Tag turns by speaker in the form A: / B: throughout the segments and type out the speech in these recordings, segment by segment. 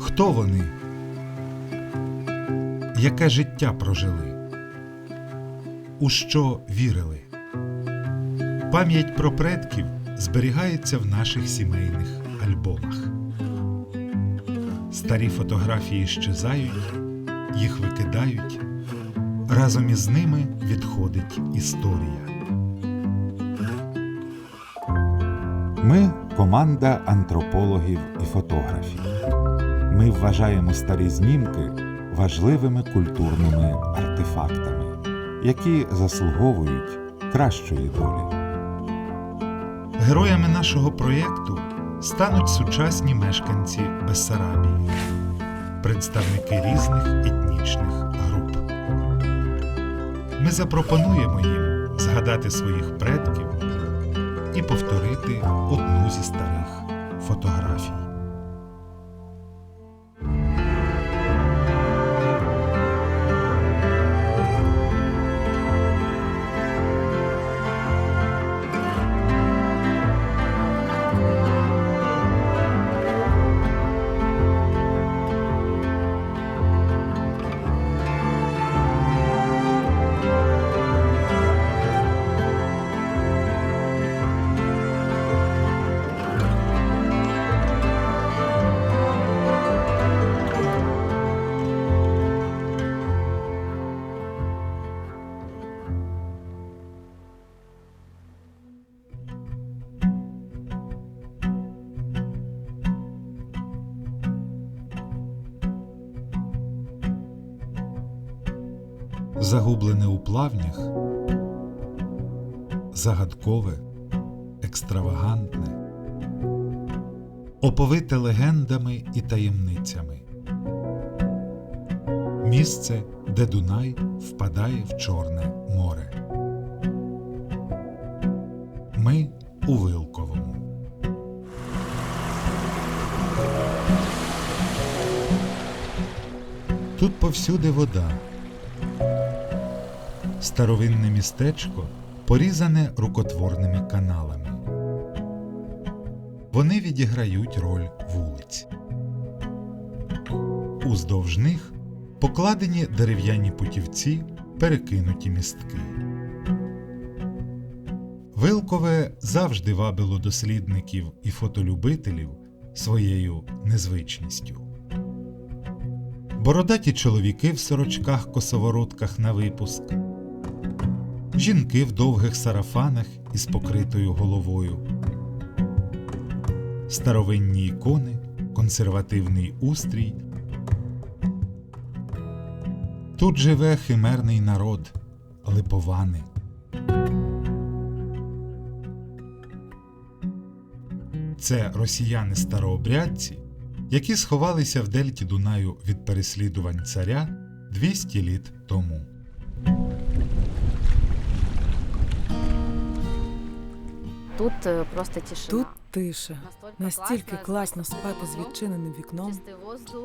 A: Хто вони? Яке життя прожили? У що вірили? Пам'ять про предків зберігається в наших сімейних альбомах. Старі фотографії щезають, їх викидають. Разом із ними відходить історія.
B: Ми команда антропологів і фотографів. Ми вважаємо старі знімки важливими культурними артефактами, які заслуговують кращої долі.
A: Героями нашого проєкту стануть сучасні мешканці Бессарабії, представники різних етнічних груп. Ми запропонуємо їм згадати своїх предків і повторити одну зі старих фотографій. Загублене у плавнях, загадкове, екстравагантне, оповите легендами і таємницями. Місце, де Дунай впадає в Чорне море. Ми у Вилковому. Тут повсюди вода. Старовинне містечко порізане рукотворними каналами. Вони відіграють роль вулиць. Уздовж них покладені дерев'яні путівці, перекинуті містки. Вилкове завжди вабило дослідників і фотолюбителів своєю незвичністю. Бородаті чоловіки в сорочках косовородках на випуск, жінки в довгих сарафанах із покритою головою, старовинні ікони, консервативний устрій. Тут живе химерний народ, липовани. Це росіяни старообрядці, які сховалися в дельті Дунаю від переслідувань царя 200 літ тому.
C: Тут е, просто тишина.
D: Тут тиша. Настільки класно спати з відчиненим вікном,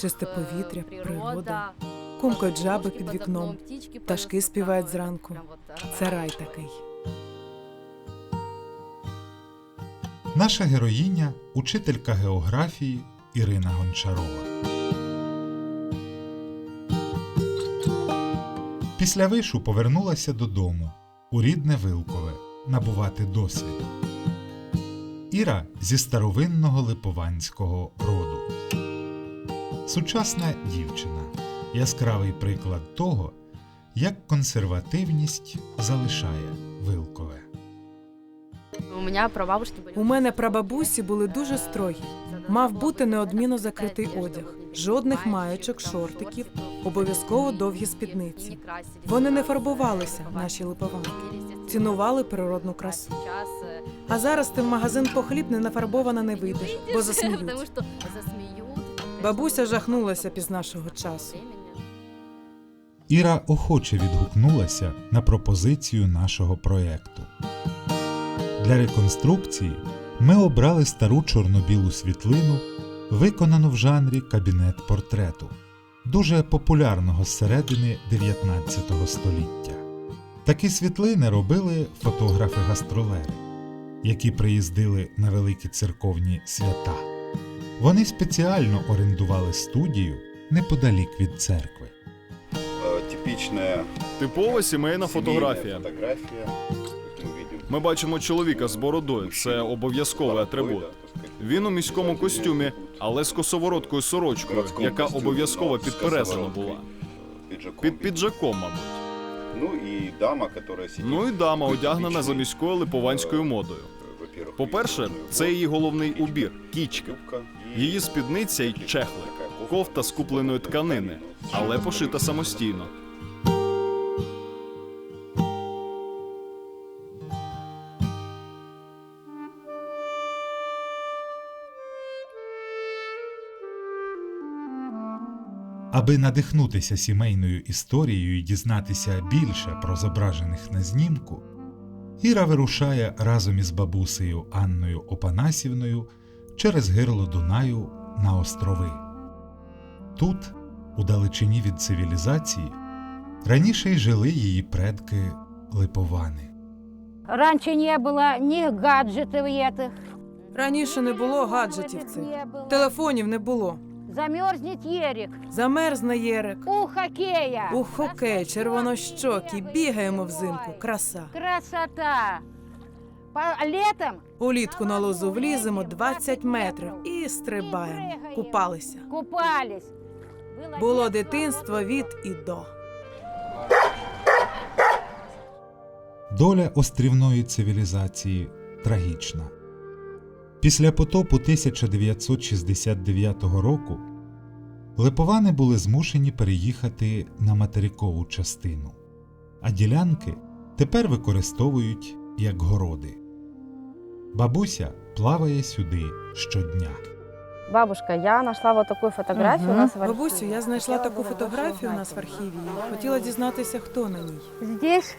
D: чисте повітря, природа, кумкають жаби під вікном, пташки співають зранку. Це рай такий.
A: Наша героїня учителька географії Ірина Гончарова. Після вишу повернулася додому у рідне Вилкове набувати досвіду. Іра зі старовинного липованського роду. Сучасна дівчина яскравий приклад того, як консервативність залишає Вилкове.
C: У мене
D: прабабусі були дуже строгі. Мав бути неодмінно закритий одяг, жодних маєчок, шортиків, обов'язково довгі спідниці. Вони не фарбувалися, наші липованки, цінували природну красу. А зараз ти в магазин по хліб не нафарбована не вийдеш, бо засміють. Бабуся жахнулася піз нашого часу.
A: Іра охоче відгукнулася на пропозицію нашого проєкту. Для реконструкції ми обрали стару чорно-білу світлину, виконану в жанрі кабінет портрету, дуже популярного з середини 19 століття. Такі світлини робили фотографи-гастролери, які приїздили на великі церковні свята. Вони спеціально орендували студію неподалік від церкви.
E: Э, Типичная
F: Типова сімейна
E: семейная
F: фотографія.
E: фотография. Мы видим
F: Ми бачимо чоловіка з бородою. Це обов'язковий атрибут. Він у міському костюмі, але з косовороткою сорочкою,
E: городском
F: яка
E: костюме,
F: обов'язково
E: но с
F: підперезана
E: косовороткой,
F: була.
E: э, Пиджаком.
F: Під піджаком, мабуть.
E: Ну и дама, которая сидит.
F: Ну і дама одягнена за
E: типичной,
F: міською липованською
E: э,
F: модою.
E: э, во-первых,
F: По-перше,
E: видно,
F: це
E: вот,
F: її головний
E: кичка,
F: убір кічка.
E: юбка и
F: Її спідниця й чехли,
E: такая
F: кофта з купленої тканини, але пошита самостійно.
A: Аби надихнутися сімейною історією і дізнатися більше про зображених на знімку, Іра вирушає разом із бабусею Анною Опанасівною через гирло Дунаю на острови. Тут, у далечині від цивілізації, раніше й жили її предки Липовани.
G: Раньше не было ни гаджетов этих.
D: Раніше не було гаджетів цих.
G: Не было.
D: Телефонів не було.
G: Замерзнет Ерик.
D: Замерзне Єрик.
G: У хоккея.
D: У хокей, червонощокі, бігаємо взимку. Краса.
G: Красота. По летом
D: Улітку на лозу вліземо 20 метрів і стрибаємо. Купалися.
G: купались.
D: Було дитинство від і до.
A: Доля острівної цивілізації трагічна. Після потопу 1969 року липовани були змушені переїхати на материкову частину, а ділянки тепер використовують як городи. Бабуся плаває сюди щодня.
C: Бабушка, я нашла вот такую фотографию у
D: Мгм.
C: нас в архиве.
D: Бабусю, я знайшла
C: Хотела
D: таку
C: бы
D: фотографію у
C: узнать
D: нас в
C: у неё.
D: архіві. Хотіла дізнатися, хто на ній.
G: Здесь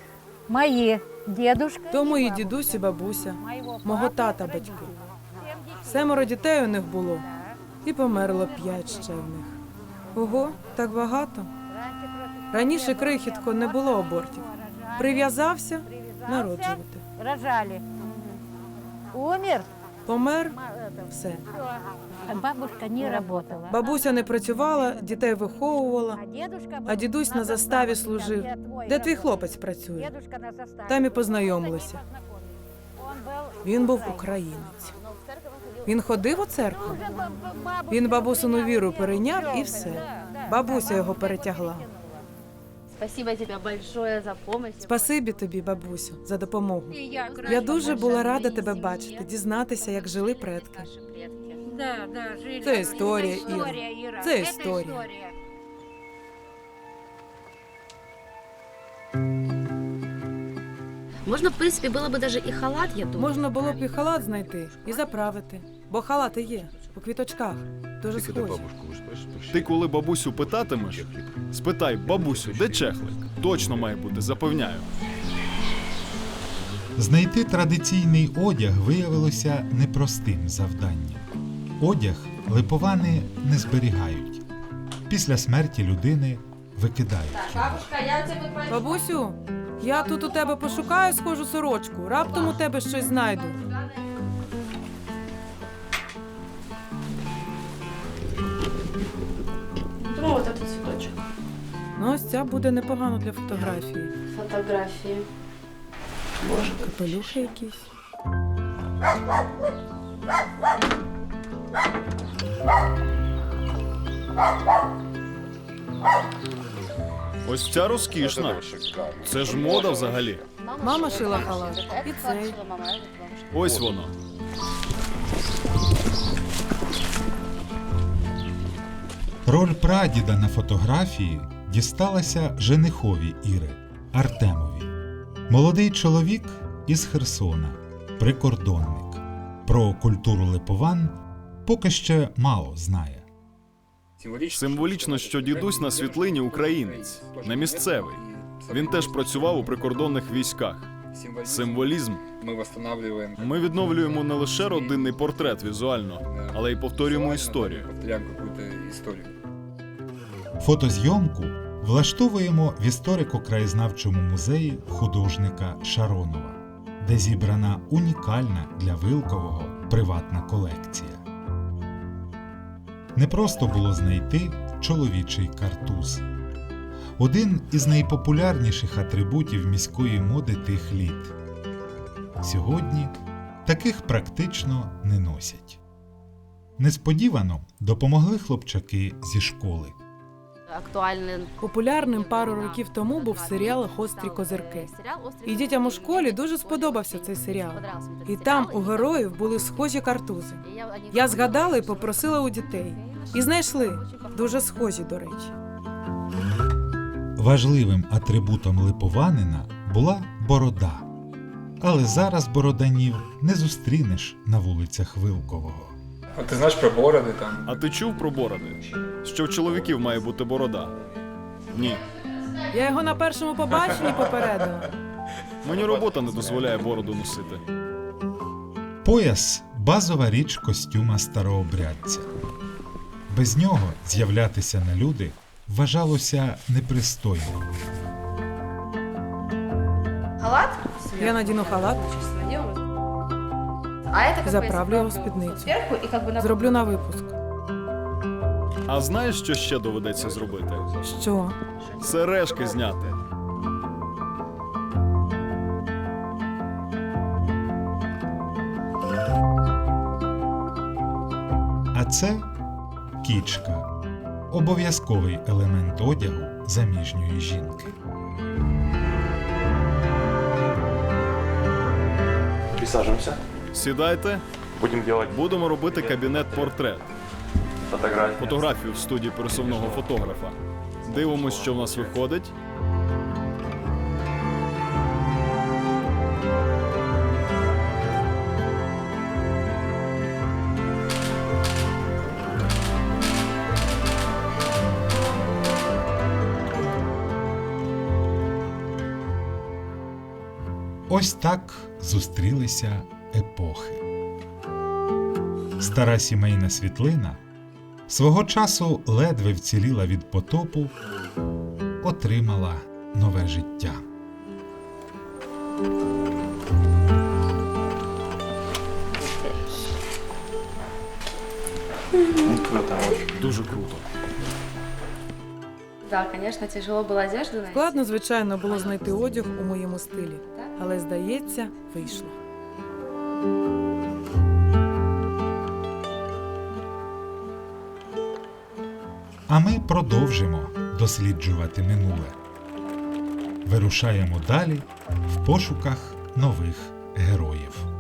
G: мои дедушка.
D: То мої дідусь і бабуся,
G: моего
D: мого
G: папы,
D: тата батьки. Семеро дітей у них було, і померло п'ять ще в них. Ого, так багато. Раніше крихітко не було абортів. Прив'язався народжувати.
G: Рожали. Умер.
D: Помер,
G: ма- это,
D: все.
G: всё. Бабушка не работала.
D: Бабуся не працювала, дітей виховувала.
G: А дедушка
D: А
G: был
D: дідусь на заставі служив.
G: Где твой
D: Де твій
G: работал?
D: хлопець працює?
G: Дедушка на заставе.
D: Там і познайомилися.
G: Он был
D: Він був українець. Він ходив у церкву.
G: Бабушка
D: Він бабусину віру перейняв і все. Бабуся його перетягла.
C: Спасибо тебе большое за помощь.
D: Спасибі тобі, бабусю, за допомогу.
G: Я,
D: дуже була рада тебе бачити, дізнатися, як жили предки. Це історія,
G: історія, Іра.
D: Це історія.
C: Можно, в принципе, было бы даже и халат, я думаю.
D: Можна було б і халат знайти і заправити, бо халати є у квіточках. Дуже
E: Ты когда
D: схожі.
E: бабушку
F: Ти коли бабусю питатимеш, спитай, бабусю, де чехлик? Точно має бути, запевняю.
A: Знайти традиційний одяг виявилося непростим завданням. Одяг липовани не зберігають. Після смерті людини викидають його.
D: Бабусю, я тут у тебе пошукаю схожу сорочку. Раптом у тебе щось знайду.
C: Ну, вот этот цветочек.
D: Ну, ось ця буде непогано для фотографії.
C: Фотографии.
D: Капелюхи якісь.
F: Ось ця розкішна. Це ж мода взагалі.
D: Мама шила халат. І цей.
F: Ось воно.
A: Роль прадіда на фотографії дісталася женихові Іри Артемові. Молодий чоловік із Херсона, прикордонник. Про культуру липован поки ще мало знає.
F: Символічно, що дідусь на світлині українець, не місцевий. Він теж працював у прикордонних військах. Символізм.
H: Мы восстанавливаем.
F: Ми відновлюємо не лише родинний портрет візуально, але й повторюємо історію.
H: Историю.
A: Фотозйомку влаштовуємо в історико-краєзнавчому музеї художника Шаронова, де зібрана унікальна для Вилкового приватна колекція. не просто було знайти чоловічий картуз. Один із найпопулярніших атрибутів міської моди тих літ. Сьогодні таких практично не носять. Несподівано допомогли хлопчаки зі школи.
C: Актуальний
D: Популярним пару років тому був серіал Гострі козирки. І дітям у школі дуже сподобався цей серіал. І там у героїв були схожі картузи. Я згадала і попросила у дітей. І знайшли дуже схожі, до речі.
A: Важливим атрибутом липованина була борода. Але зараз бороданів не зустрінеш на вулицях Вилкового.
H: А ти знаєш про бороди там?
F: А ти чув про бороди? Що в чоловіків має бути борода? Ні.
D: Я його на першому побаченні попередила.
F: Мені робота не дозволяє бороду носити.
A: Пояс базова річ костюма старообрядця. Без нього з'являтися на люди вважалося непристойно.
C: халат.
D: Я надіну халат, заправлю його в спідницю. Зроблю на випуск.
F: А знаєш, що ще доведеться зробити?
D: Що?
F: Сережки зняти.
A: А це кічка обов'язковий елемент одягу заміжньої жінки.
I: Присаджуємося.
F: Сідайте,
I: Будем делать
F: будемо робити кабінет-портрет. Фотографію в студії пересувного фотографа. Дивимось, що в нас виходить.
A: Ось так зустрілися епохи. Стара сімейна світлина свого часу ледве вціліла від потопу, отримала нове життя.
F: Дуже круто.
C: Да, конечно, тяжело было одежду найти.
D: Складно, звичайно, було знайти одяг у моєму стилі, але здається, вийшло.
A: А ми продовжимо досліджувати минуле. Вирушаємо далі в пошуках нових героїв.